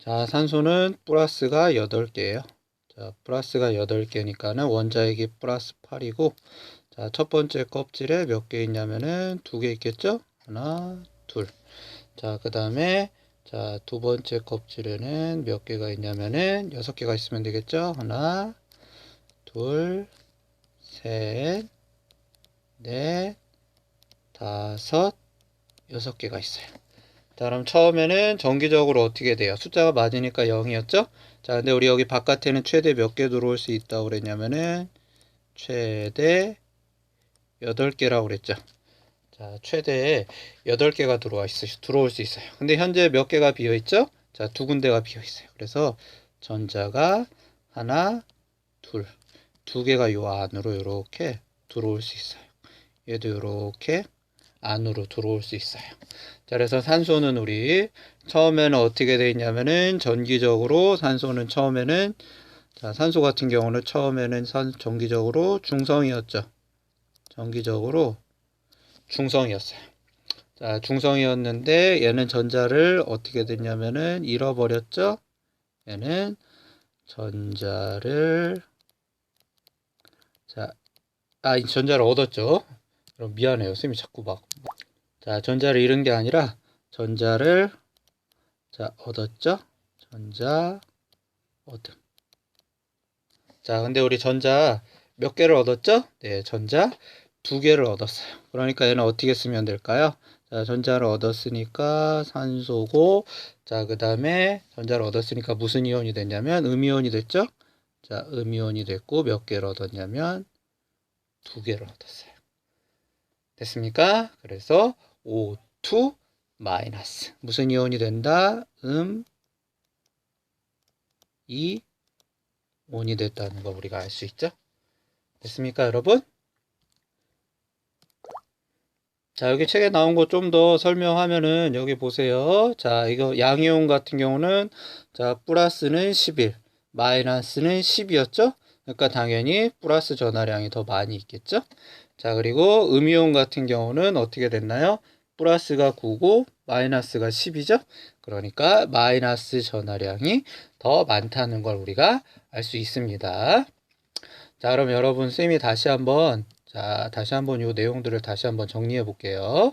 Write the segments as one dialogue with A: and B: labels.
A: 자, 산소는 플러스가 8개예요. 자, 플러스가 8개니까는 원자핵이 플러스 8이고 자, 첫 번째 껍질에 몇 개 있냐면은 두 개 있겠죠? 하나, 둘. 자, 그다음에 자, 두 번째 껍질에는 몇 개가 있냐면은 여섯 개가 있으면 되겠죠? 하나, 둘, 셋, 넷, 다섯, 여섯 개가 있어요. 자, 그럼 처음에는 정기적으로 어떻게 돼요? 숫자가 맞으니까 0이었죠? 자, 근데 우리 여기 바깥에는 최대 몇 개 들어올 수 있다고 그랬냐면은 최대 8개라고 그랬죠. 자, 최대 8개가 들어와 있어 들어올 수 있어요. 근데 현재 몇 개가 비어 있죠? 자, 두 군데가 비어 있어요. 그래서 전자가 하나, 둘, 두 개가 요 안으로 이렇게 들어올 수 있어요. 얘도 이렇게 안으로 들어올 수 있어요. 자, 그래서 산소는 우리 처음에는 어떻게 돼 있냐면은 전기적으로 산소는 처음에는 자, 산소 같은 경우는 처음에는 산 전기적으로 중성이었죠. 전기적으로 중성이었어요. 자, 중성이었는데 얘는 전자를 어떻게 됐냐면은 잃어버렸죠. 얘는 전자를 자, 아, 이 전자를 얻었죠. 그럼 미안해요. 쌤이 자꾸 막 자, 전자를 잃은 게 아니라 전자를 자, 얻었죠? 전자 얻음. 자, 근데 우리 전자 몇 개를 얻었죠? 네, 전자 두 개를 얻었어요. 그러니까 얘는 어떻게 쓰면 될까요? 자, 전자를 얻었으니까 산소고, 자, 그 다음에 전자를 얻었으니까 무슨 이온이 됐냐면 음이온이 됐죠? 자, 음이온이 됐고 몇 개를 얻었냐면 두 개를 얻었어요. 됐습니까? 그래서 O2 마이너스 무슨 이온이 된다? 음, 이 온이 됐다는 거 우리가 알 수 있죠? 됐습니까, 여러분? 자, 여기 책에 나온 거 좀 더 설명하면은 여기 보세요. 자, 이거 양이온 같은 경우는 자, 플러스는 11, 마이너스는 10이었죠? 그러니까 당연히 플러스 전하량이 더 많이 있겠죠? 자, 그리고 음이온 같은 경우는 어떻게 됐나요? 플러스가 9고 마이너스가 10이죠? 그러니까 마이너스 전하량이 더 많다는 걸 우리가 알 수 있습니다. 자, 그럼 여러분 쌤이 다시 한번 자, 다시 한번 요 내용들을 다시 한번 정리해 볼게요.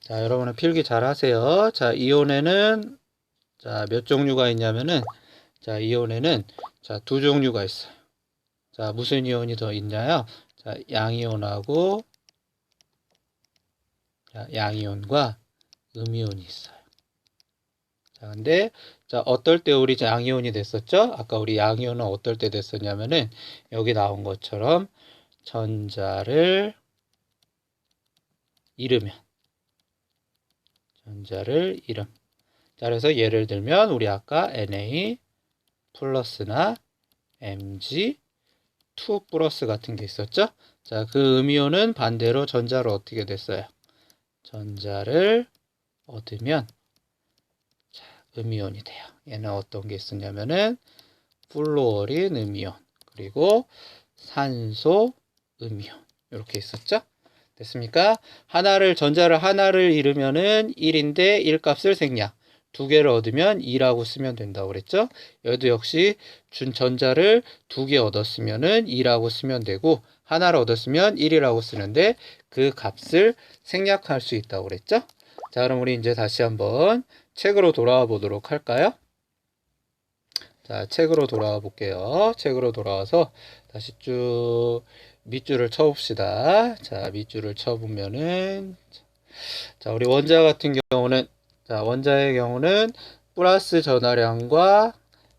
A: 자, 여러분은 필기 잘 하세요. 자, 이온에는 자, 몇 종류가 있냐면은 자, 이온에는 자, 두 종류가 있어요. 자, 무슨 이온이 더 있나요? 자, 양이온하고 자, 양이온과 음이온이 있어요. 자, 근데 자, 어떨 때 우리 양이온이 됐었죠? 아까 우리 양이온은 어떨 때 됐었냐면은 여기 나온 것처럼 전자를 잃으면 전자를 잃음. 자, 그래서 예를 들면 우리 아까 Na 플러스나 Mg 2 플러스 같은 게 있었죠? 자, 그 음이온은 반대로 전자로 어떻게 됐어요? 전자를 얻으면 자, 음이온이 돼요. 얘는 어떤 게 있었냐면은 플로어린 음이온 그리고 산소 음이온 이렇게 있었죠? 됐습니까? 하나를 전자를 하나를 잃으면은 1인데 1 값을 생략. 두 개를 얻으면 2라고 쓰면 된다고 그랬죠? 여기도 역시 준 전자를 두 개 얻었으면은 2라고 쓰면 되고 하나를 얻었으면 1이라고 쓰는데 그 값을 생략할 수 있다고 그랬죠? 자, 그럼 우리 이제 다시 한번 책으로 돌아와 보도록 할까요? 자, 책으로 돌아와 볼게요. 책으로 돌아와서 다시 쭉 밑줄을 쳐봅시다. 자, 밑줄을 쳐보면은 자, 우리 원자 같은 경우는 자, 원자의 경우는 플러스 전하량과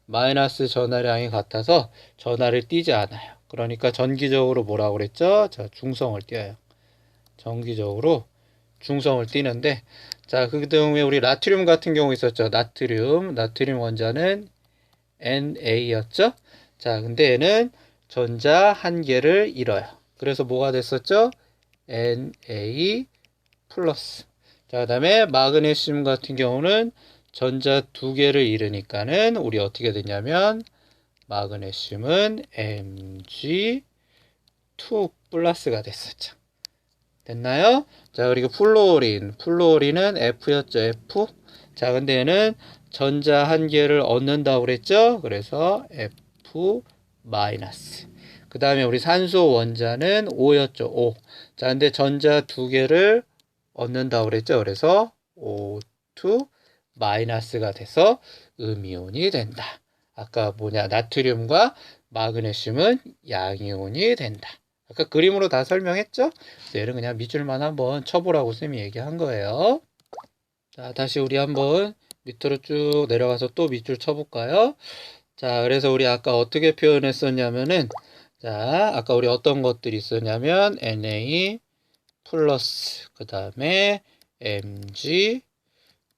A: 마이너스 전하량이 같아서 전하를 띄지 않아요. 그러니까 전기적으로 뭐라고 그랬죠? 자, 중성을 띄어요. 전기적으로 중성을 띄는데 자, 그 다음에 우리 나트륨 같은 경우 있었죠. 나트륨, 나트륨 원자는 Na였죠. 자, 근데 얘는 전자 한 개를 잃어요. 그래서 뭐가 됐었죠? Na 플러스. 자, 그 다음에 마그네슘 같은 경우는 전자 두 개를 잃으니까는 우리 어떻게 되냐면 마그네슘은 Mg2 플러스가 됐었죠. 됐나요? 자, 그리고 플로린. 플로린은 F였죠. F. 자, 근데 얘는 전자 한 개를 얻는다고 그랬죠? 그래서 F 마이너스. 그 다음에 우리 산소 원자는 O였죠. O. 자, 근데 전자 두 개를 얻는다고 그랬죠? 그래서 O2 마이너스가 돼서 음이온이 된다. 아까 뭐냐, 나트륨과 마그네슘은 양이온이 된다. 아까 그림으로 다 설명했죠? 얘는 그냥 밑줄만 한번 쳐보라고 쌤이 얘기한 거예요. 자, 다시 우리 한번 밑으로 쭉 내려가서 또 밑줄 쳐볼까요? 자, 그래서 우리 아까 어떻게 표현했었냐면은, 자, 아까 우리 어떤 것들이 있었냐면, Na 플러스, 그 다음에 Mg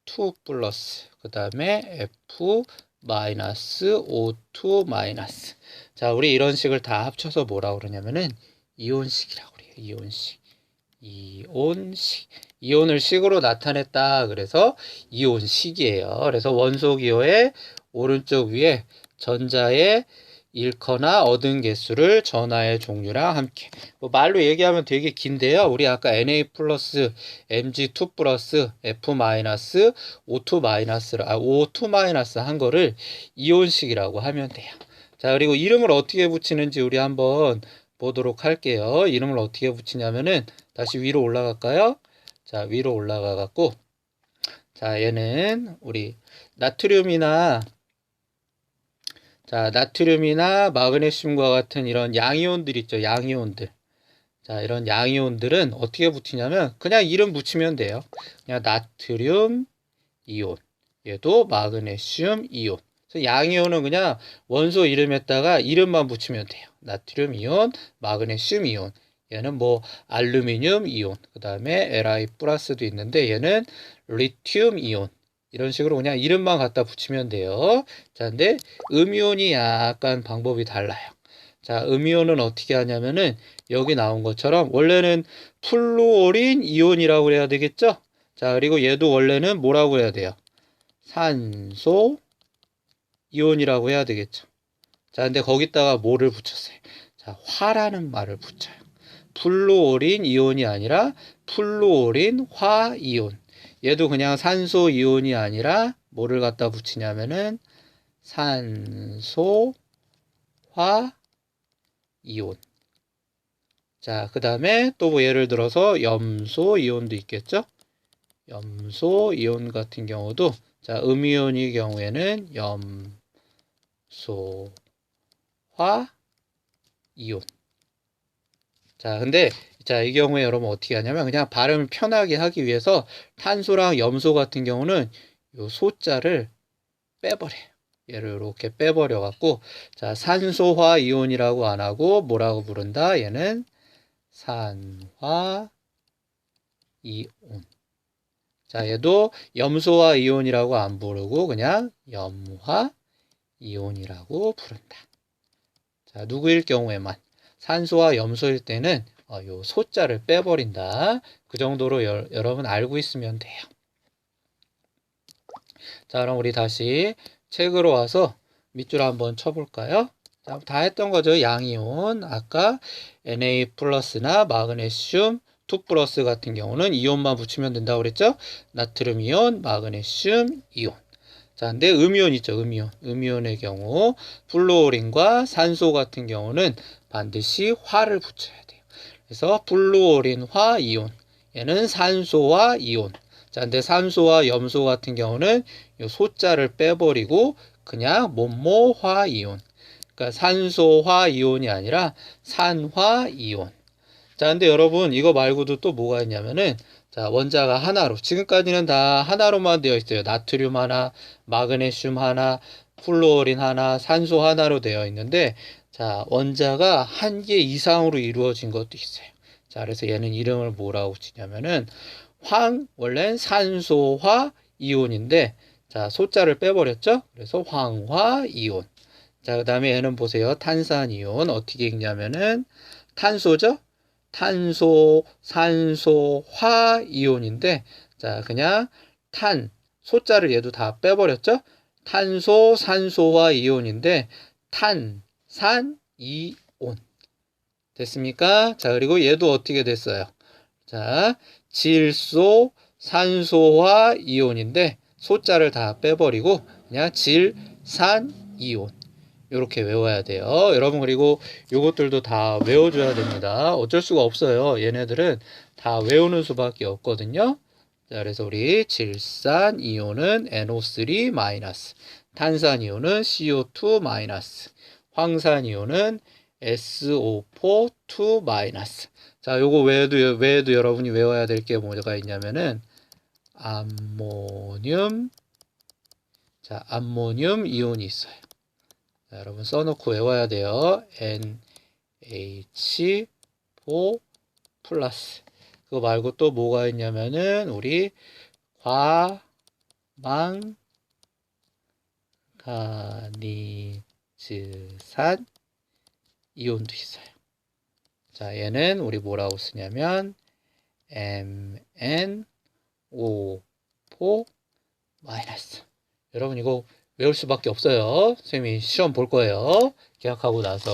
A: 2 플러스, 그 다음에 F 마이너스 O2 마이너스. 자, 우리 이런 식을 다 합쳐서 뭐라 그러냐면은, 이온식이라고 그래요. 이온식. 이온식. 이온을 식으로 나타냈다. 그래서 이온식이에요. 그래서 원소 기호의 오른쪽 위에 전자의 잃거나 얻은 개수를 전하의 종류랑 함께 뭐 말로 얘기하면 되게 긴데요. 우리 아까 Na 플러스 Mg2 플러스 F 마이너스 O2 마이너스를 아 O2 마이너스 한 거를 이온식이라고 하면 돼요. 자 그리고 이름을 어떻게 붙이는지 우리 한번 보도록 할게요. 이름을 어떻게 붙이냐면은 다시 위로 올라갈까요? 자 위로 올라가 갖고 자 얘는 우리 나트륨이나 자, 나트륨이나 마그네슘과 같은 이런 양이온들 있죠. 양이온들. 자, 이런 양이온들은 어떻게 붙이냐면 그냥 이름 붙이면 돼요. 그냥 나트륨 이온. 얘도 마그네슘 이온. 그래서 양이온은 그냥 원소 이름에다가 이름만 붙이면 돼요. 나트륨 이온, 마그네슘 이온. 얘는 뭐 알루미늄 이온. 그 다음에 Li 플러스도 있는데 얘는 리튬 이온. 이런 식으로 그냥 이름만 갖다 붙이면 돼요. 자, 근데 음이온이 약간 방법이 달라요. 자, 음이온은 어떻게 하냐면은 여기 나온 것처럼 원래는 플루오린 이온이라고 해야 되겠죠? 자, 그리고 얘도 원래는 뭐라고 해야 돼요? 산소 이온이라고 해야 되겠죠. 자, 근데 거기다가 뭐를 붙였어요? 자, 화라는 말을 붙여요. 플루오린 이온이 아니라 플루오린 화 이온. 얘도 그냥 산소 이온이 아니라 뭐를 갖다 붙이냐면은 산소 화 이온. 자, 그 다음에 또 뭐 예를 들어서 염소 이온도 있겠죠? 염소 이온 같은 경우도 자, 음이온의 경우에는 염소 화 이온. 자, 근데 자, 이 경우에 여러분 어떻게 하냐면 그냥 발음을 편하게 하기 위해서 탄소랑 염소 같은 경우는 요 소자를 빼버려요. 얘를 이렇게 빼버려 갖고 자, 산소화 이온이라고 안 하고 뭐라고 부른다? 얘는 산화 이온. 자, 얘도 염소화 이온이라고 안 부르고 그냥 염화 이온이라고 부른다. 자, 누구일 경우에만 산소와 염소일 때는 어, 요 소자를 빼버린다. 그 정도로 여, 여러분 알고 있으면 돼요. 자, 그럼 우리 다시 책으로 와서 밑줄 한번 쳐볼까요? 자, 다 했던 거죠. 양이온. 아까 Na 플러스나 마그네슘 2 플러스 같은 경우는 이온만 붙이면 된다고 그랬죠? 나트륨 이온, 마그네슘 이온. 자, 근데 음이온 있죠, 음이온. 음이온의 경우, 플루오린과 산소 같은 경우는 반드시 화를 붙여야 돼요. 그래서 플루오린화 이온. 얘는 산소와 이온. 자, 근데 산소와 염소 같은 경우는 이 소자를 빼버리고 그냥 몸모화 이온. 그러니까 산소화 이온이 아니라 산화 이온. 자, 근데 여러분 이거 말고도 또 뭐가 있냐면은 자, 원자가 하나로 지금까지는 다 하나로만 되어 있어요. 나트륨 하나, 마그네슘 하나, 플루오린 하나, 산소 하나로 되어 있는데 자, 원자가 한 개 이상으로 이루어진 것도 있어요. 자, 그래서 얘는 이름을 뭐라고 치냐면은 황, 원래는 산소화 이온인데, 자, 소자를 빼버렸죠? 그래서 황화 이온. 자, 그 다음에 얘는 보세요. 탄산 이온. 어떻게 읽냐면은 탄소죠? 탄소, 산소, 화 이온인데, 자, 그냥 탄, 소자를 얘도 다 빼버렸죠? 탄소, 산소화 이온인데, 탄, 산, 이온. 됐습니까? 자, 그리고 얘도 어떻게 됐어요? 자, 질소, 산소화 이온인데, 소자를 다 빼버리고 그냥 질산 이온 이렇게 외워야 돼요. 여러분 그리고 요것들도 다 외워줘야 됩니다. 어쩔 수가 없어요. 얘네들은 다 외우는 수밖에 없거든요. 자, 그래서 우리 질산 이온은 NO3 마이너스, 탄산 이온은 CO2 마이너스, 황산 이온은 SO4 2 마이너스. 자, 요거 외에도 외에도 여러분이 외워야 될 게 뭐가 있냐면은 암모늄 자, 암모늄 이온이 있어요. 자, 여러분 써놓고 외워야 돼요. NH4 플러스. 그거 말고 또 뭐가 있냐면은 우리 과망 가니즈산 이온도 있어요. 자, 얘는 우리 뭐라고 쓰냐면 MnO4 마이너스. 여러분 이거 외울 수밖에 없어요. 선생님이 시험 볼 거예요. 계약하고 나서.